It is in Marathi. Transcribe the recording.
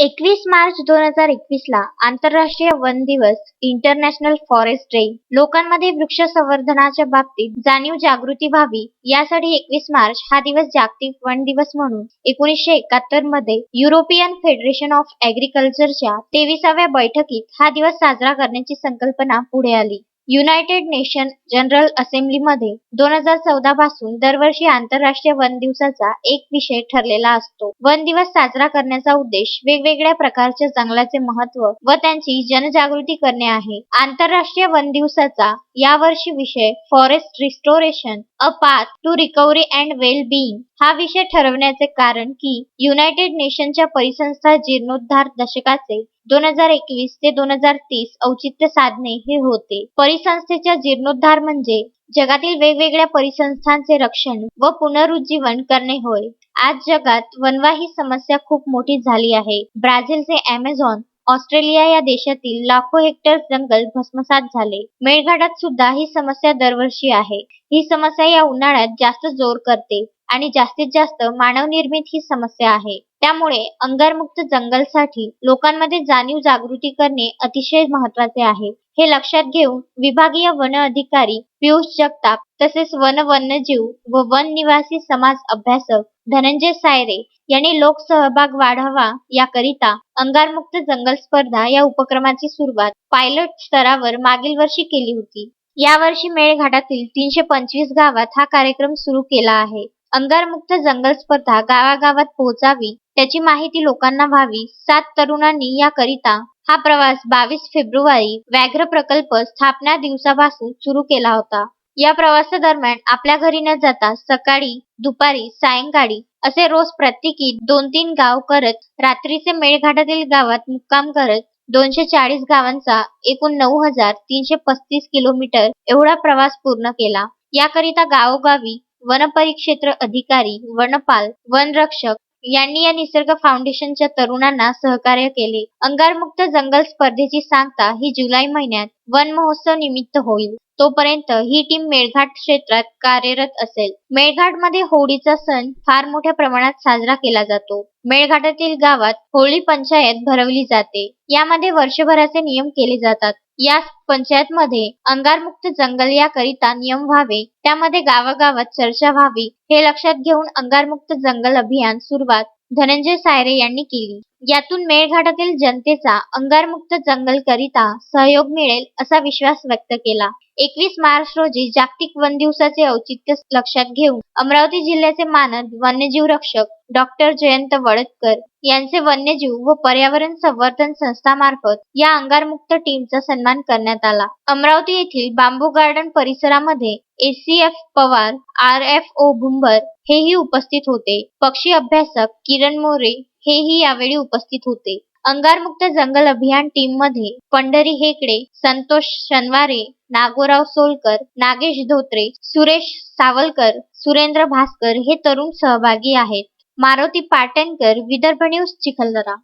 एकवीस मार्च दोन हजार एकवीस ला आंतरराष्ट्रीय वन दिवस इंटरनॅशनल फॉरेस्ट डे लोकांमध्ये वृक्ष संवर्धनाच्या बाबतीत जाणीव जागृती व्हावी. यासाठी एकवीस मार्च हा दिवस जागतिक वन दिवस म्हणून एकोणीसशे एकाहत्तरमध्ये युरोपियन फेडरेशन ऑफ ऍग्रिकल्चरच्या तेविसाव्या बैठकीत हा दिवस साजरा करण्याची संकल्पना पुढे आली. युनायटेड नेशन जनरल असेंब्लीमध्ये दोन हजार चौदा पासून दरवर्षी आंतरराष्ट्रीय वन दिवसाचा एक विषय ठरलेला असतो. वन दिवस साजरा करण्याचा उद्देश वेगवेगळ्या प्रकारच्या जंगलाचे महत्त्व व त्यांची जनजागृती करणे आहे. आंतरराष्ट्रीय वन दिवसाचा यावर्षी विषय forest restoration a path to recovery and well being हा विषय ठरवण्याचे कारण की युनायटेड नेशनच्या परिसंस्था जीर्णोद्धार दशकाचे दोन हजार एकवीस ते दोन हजार तीस औचित्य साधणे हे होते. परिसंस्थेच्या जीर्णोद्धार म्हणजे जगातील वेगवेगळ्या परिसंस्थांचे रक्षण व पुनरुज्जीवन करणे होय. आज जगात वनवा ही समस्या खूप मोठी झाली आहे. ब्राझीलचे अमेझॉन ऑस्ट्रेलिया या देशातील लाखो हेक्टर जंगल भस्मसात झाले. मेळघाटात सुद्धा ही समस्या दरवर्षी आहे. ही समस्या या उन्हाळ्यात जास्त जोर करते. आणि जास्तीत जास्त मानवनिर्मित ही समस्या आहे. त्यामुळे अंगारमुक्त जंगलसाठी लोकांमध्ये जाणीव जागृती करणे अतिशय महत्त्वाचे आहे. हे लक्षात घेऊन विभागीय वन अधिकारी पियुष जगताप तसेच वन वन्यजीव व वन निवासी समाज अभ्यासक धनंजय सायरे यांनी लोकसहभाग वाढावा याकरिता अंगारमुक्त जंगल स्पर्धा या उपक्रमाची सुरुवात पायलट स्तरावर मागील वर्षी केली होती. यावर्षी मेळघाटातील तीनशे पंचवीस गावात हा कार्यक्रम सुरू केला आहे. अंगारमुक्त जंगल स्पर्धा गावागावात पोहोचावी त्याची माहिती लोकांना व्हावी. सात तरुणांनी याकरिता हा प्रवास बावीस फेब्रुवारी व्याघ्र प्रकल्प स्थापना दिवसापासून सुरू केला होता. या प्रवासादरम्यान आपल्या घरी न जाता सकाळी दुपारी सायंकाळी असे रोज प्रत्येकी दोन तीन गाव करत रात्रीचे मेळघाटातील गावात मुक्काम करत दोनशे चाळीस गावांचा एकूण नऊ हजार तीनशे पस्तीस किलोमीटर एवढा प्रवास पूर्ण केला. याकरिता गावोगावी वनपरिक्षेत्र अधिकारी वनपाल वनरक्षक यांनी या निसर्ग फाउंडेशनच्या तरुणांना सहकार्य केले. अंगारमुक्त जंगल स्पर्धेची सांगता ही जुलै महिन्यात वन महोत्सव निमित्त होईल. तोपर्यंत ही टीम मेळघाट क्षेत्रात कार्यरत असेल. मेळघाटमध्ये होळीचा सण फार मोठ्या प्रमाणात साजरा केला जातो. मेळघाटातील गावात होळी पंचायत भरवली जाते. यामध्ये वर्षभराचे नियम केले जातात. या पंचायतमध्ये अंगारमुक्त जंगल याकरिता नियम व्हावे. त्यामध्ये गावागावात चर्चा व्हावी. हे लक्षात घेऊन अंगारमुक्त जंगल अभियान सुरुवात धनंजय सायरे यांनी केली. यातून मेळघाटातील जनतेचा अंगारमुक्त जंगल करिता सहयोग मिळेल असा विश्वास व्यक्त केला. एकवीस मार्च रोजी जागतिक वन दिवसाचे औचित्य लक्षात घेऊन अमरावती जिल्ह्याचे मानद वन्यजीव रक्षक डॉक्टर जयंत वडतकर यांचे वन्यजीव व पर्यावरण संवर्धन संस्थामार्फत या अंगारमुक्त टीमचा सन्मान करण्यात आला. अमरावती येथील बांबू गार्डन परिसरामध्ये ACF Pawar R F O Bhumbar हेही उपस्थित होते. पक्षी अभ्यासक किरण मोरे हेही यावेळी उपस्थित होते. अंगारमुक्त जंगल अभियान टीममध्ये पंढरी हेकडे संतोष शनवारे नागोराव सोलकर नागेश धोत्रे सुरेश सावलकर सुरेंद्र भास्कर हे तरुण सहभागी आहेत. मारुती पाटणकर विदर्भ न्यूज चिखलदरा.